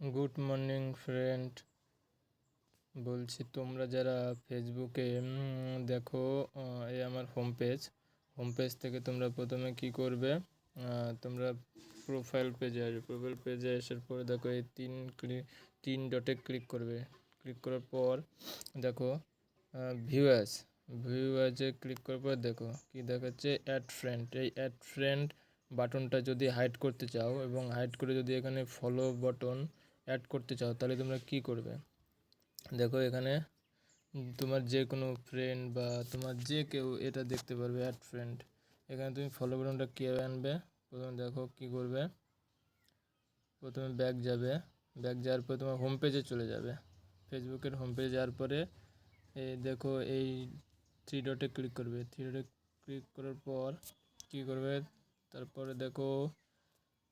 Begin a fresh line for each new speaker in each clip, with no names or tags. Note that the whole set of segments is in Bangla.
Good morning friend. বলছি, তোমরা যারা ফেসবুকে দেখো এই আমার হোম পেজ হোম পেজ থেকে তোমরা প্রথমে কি করবে? তোমরা প্রোফাইল পেজে আসবে। প্রোফাইল পেজে আসার পরে দেখো, এই তিন তিন ডটে ক্লিক করবে। ক্লিক করার পর দেখো ভিউয়ার্স ভিউয়ার্সে ক্লিক করার পর দেখো, কি দেখাচ্ছে? অ্যাড ফ্রেন্ড এই অ্যাড ফ্রেন্ড বাটনটা যদি হাইড করতে চাও এবং হাইড করে যদি এখানে ফলো বাটন অ্যাড করতে চাও, তাহলে তোমরা কি করবে? দেখো এখানে তোমার যে কোনো ফ্রেন্ড বা তোমার যে কেউ এটা দেখতে পারবে অ্যাড ফ্রেন্ড এখানে তুমি ফলো বাটনটা কীভাবে আনবে? প্রথমে দেখো কি করবে? প্রথমে ব্যাক যাবে। ব্যাক যাওয়ার পরে তোমার হোম পেজে চলে যাবে। ফেসবুকের হোম পেজে যাওয়ার পরে এই দেখো এই থ্রি ডটে ক্লিক করবে। থ্রি ডটে ক্লিক করার পর কি করবে? তারপরে দেখো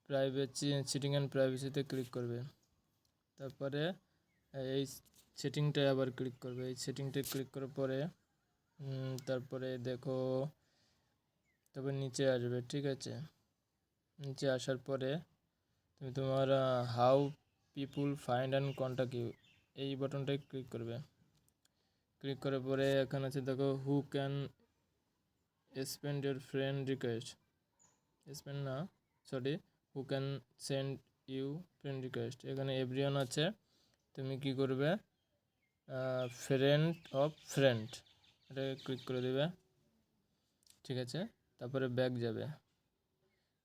প্রাইভেসি সিটিং অ্যান্ড প্রাইভেসিতে ক্লিক করবে। তারপরে এই সেটিংটায় আবার ক্লিক করবে। এই সেটিংটায় ক্লিক করার পরে তারপরে দেখো, তারপর নিচে আসবে, ঠিক আছে? নিচে আসার পরে তুমি তোমার how people find and contact you এই বাটনটায় ক্লিক করবে। ক্লিক করার পরে এখানে আছে, দেখো who can spend your friend request spend না sorry who can send you friend request. এখানে এভরিওয়ান আছে, তুমি কি করবে? ফ্রেন্ড অফ ফ্রেন্ড, এটা ক্লিক করে দেবে। ঠিক আছে, তারপরে ব্যাক যাবে।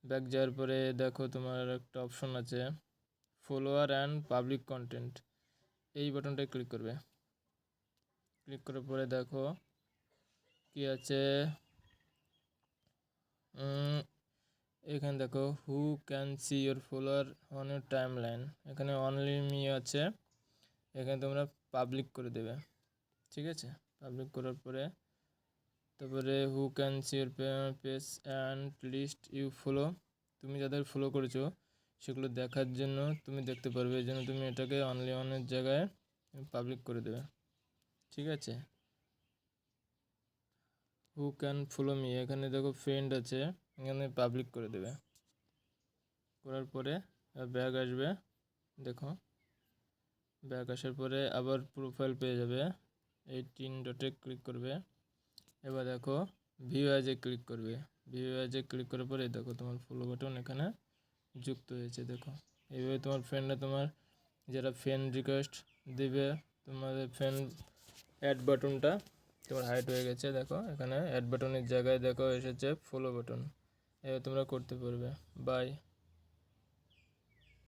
ব্যাক যাওয়ার পরে দেখো তোমার একটা অপশন আছে, ফলোয়ার অ্যান্ড পাবলিক কন্টেন্ট। এই বাটনটায় ক্লিক করবে। ক্লিক করার পরে দেখো কি আছে এখানে দেখো who can see your follower on your timeline এখানে অনলি মি আছে। এখানে তোমরা পাবলিক করে দেবে। ঠিক আছে? পাবলিক করার পরে, তারপরে who can see your page and list you follow তুমি যাদের ফলো করেছ, সেগুলো দেখার জন্য তুমি দেখতে পারবে। এই জন্য তুমি এটাকে অনলি অনের জায়গায় পাবলিক করে দেবে। ঠিক আছে? হু ক্যান ফলো মি এখানে দেখো ফ্রেন্ড আছে। এখানে পাবলিক করে দেবে। করার পরে ব্যাগ আসবে। দেখো। ব্যাগ আসার পরে আবার প্রোফাইল পেয়ে যাবে। এই তিন ডটে ক্লিক করবে। এবার দেখো ভিউ অ্যাজে ক্লিক করবে। ভিউ অ্যাজে ক্লিক করার পরে দেখো, তোমার ফলো বাটন এখানে যুক্ত হয়েছে, দেখো। এইভাবে তোমার ফ্রেন্ডরা তোমার, যারা ফ্রেন্ড রিকোয়েস্ট দিবে তোমাদের ফ্রেন্ড অ্যাড বাটনটা তোমার হাইট হয়ে গেছে, দেখো। এখানে অ্যাড বাটনের জায়গায় দেখো, এসেছে ফলো বাটন তোমরা করতে পারবে। বাই